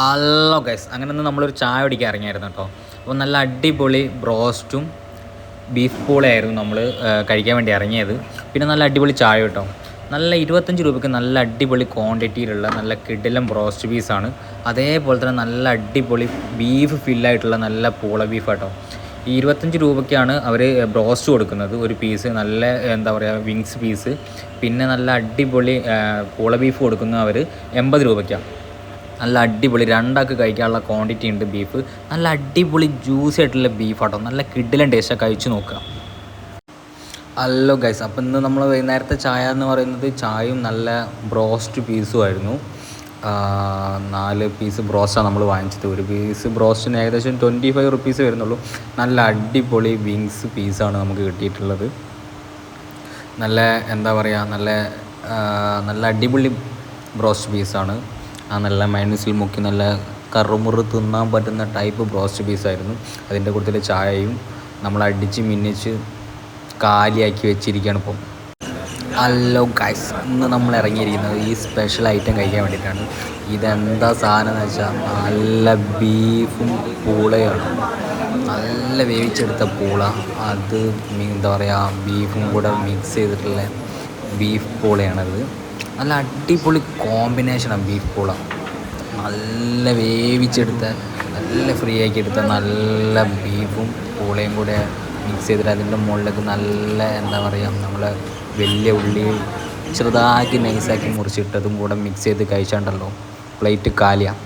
Hello guys അങ്ങനെ ഒന്ന് നമ്മളൊരു ചായ കുടിക്കാൻ ഇറങ്ങിയായിരുന്നു കേട്ടോ. അപ്പോൾ നല്ല അടിപൊളി ബ്രോസ്റ്റും ബീഫ് പൂളയായിരുന്നു നമ്മൾ കഴിക്കാൻ വേണ്ടി ഇറങ്ങിയത്. പിന്നെ നല്ല അടിപൊളി ചായ കേട്ടോ. നല്ല ഇരുപത്തഞ്ച് രൂപയ്ക്ക് നല്ല അടിപൊളി ക്വാണ്ടിറ്റിയിലുള്ള നല്ല കിടിലം ബ്രോസ്റ്റ് പീസാണ് അതേപോലെ തന്നെ നല്ല അടിപൊളി ബീഫ് ഫില്ലായിട്ടുള്ള നല്ല പൂള ബീഫ് കേട്ടോ. ഈ ഇരുപത്തഞ്ച് രൂപയ്ക്കാണ് അവർ ബ്രോസ്റ്റ് കൊടുക്കുന്നത്. ഒരു പീസ് നല്ല എന്താ പറയുക വിങ്സ് പീസ് പിന്നെ നല്ല അടിപൊളി പൂള ബീഫ് കൊടുക്കുന്നത് അവർ എൺപത് രൂപയ്ക്കാണ് നല്ല അടിപൊളി രണ്ടാൾക്ക് കഴിക്കാനുള്ള ക്വാണ്ടിറ്റി ഉണ്ട് ബീഫ് നല്ല അടിപൊളി ജ്യൂസി ആയിട്ടുള്ള ബീഫ് ആട്ടോ. നല്ല കിഡിലും ടേസ്റ്റ് കഴിച്ചു നോക്കുക. ഹലോ ഗൈസ് അപ്പം ഇന്ന് നമ്മൾ വൈകുന്നേരത്തെ ചായ എന്ന് പറയുന്നത് ചായയും നല്ല ബ്രോസ്റ്റ് പീസും ആയിരുന്നു. നാല് പീസ് ബ്രോസ്റ്റാണ് നമ്മൾ വാങ്ങിച്ചത്. ഒരു പീസ് ബ്രോസ്റ്റിന് ഏകദേശം ട്വന്റി ഫൈവ് റുപ്പീസ് വരുന്നുള്ളൂ. നല്ല അടിപൊളി വിങ്സ് പീസാണ് നമുക്ക് കിട്ടിയിട്ടുള്ളത്. നല്ല എന്താ പറയുക നല്ല നല്ല അടിപൊളി ബ്രോസ്റ്റ് പീസാണ് ആ നല്ല മൈനസിൽ മുക്കി നല്ല കറുമുറ് തിന്നാൻ പറ്റുന്ന ടൈപ്പ് ബ്രോസ്റ്റ് പീസായിരുന്നു അതിന്റെ കൂട്ടത്തിൽ ചായയും നമ്മൾ അടിച്ച് മിന്നിച്ച് കാലിയാക്കി വെച്ചിരിക്കുകയാണ് ഇപ്പം. ഹലോ ഗൈസ് ഇന്ന് നമ്മൾ ഇറങ്ങിയിരിക്കുന്നത് ഈ സ്പെഷ്യൽ ഐറ്റം കഴിക്കാൻ വേണ്ടിയിട്ടാണ്. ഇതെന്താ സാധനം എന്ന് വെച്ചാൽ നല്ല ബീഫും പൂളയാണ്. നല്ല വേവിച്ചെടുത്ത പൂള. അത് എന്താ പറയുക ബീഫും കൂടെ മിക്സ് ചെയ്തിട്ടുള്ള ബീഫ് പൂളയാണത്. നല്ല അടിപൊളി കോമ്പിനേഷനാണ് ബീഫ് പൂള. നല്ല വേവിച്ചെടുത്ത നല്ല ഫ്രീ ആക്കി എടുത്ത നല്ല ബീഫും പൂളയും കൂടെ മിക്സ് ചെയ്തിട്ട് അതിന്റെ മുകളിലേക്ക് നല്ല എന്താ പറയുക നമ്മൾ വലിയ ഉള്ളി ചെറുതാക്കി നൈസാക്കി മുറിച്ചിട്ടതും കൂടെ മിക്സ് ചെയ്ത് കഴിച്ചാണ്ടല്ലോ. പ്ലേറ്റ് കാലിയാണ്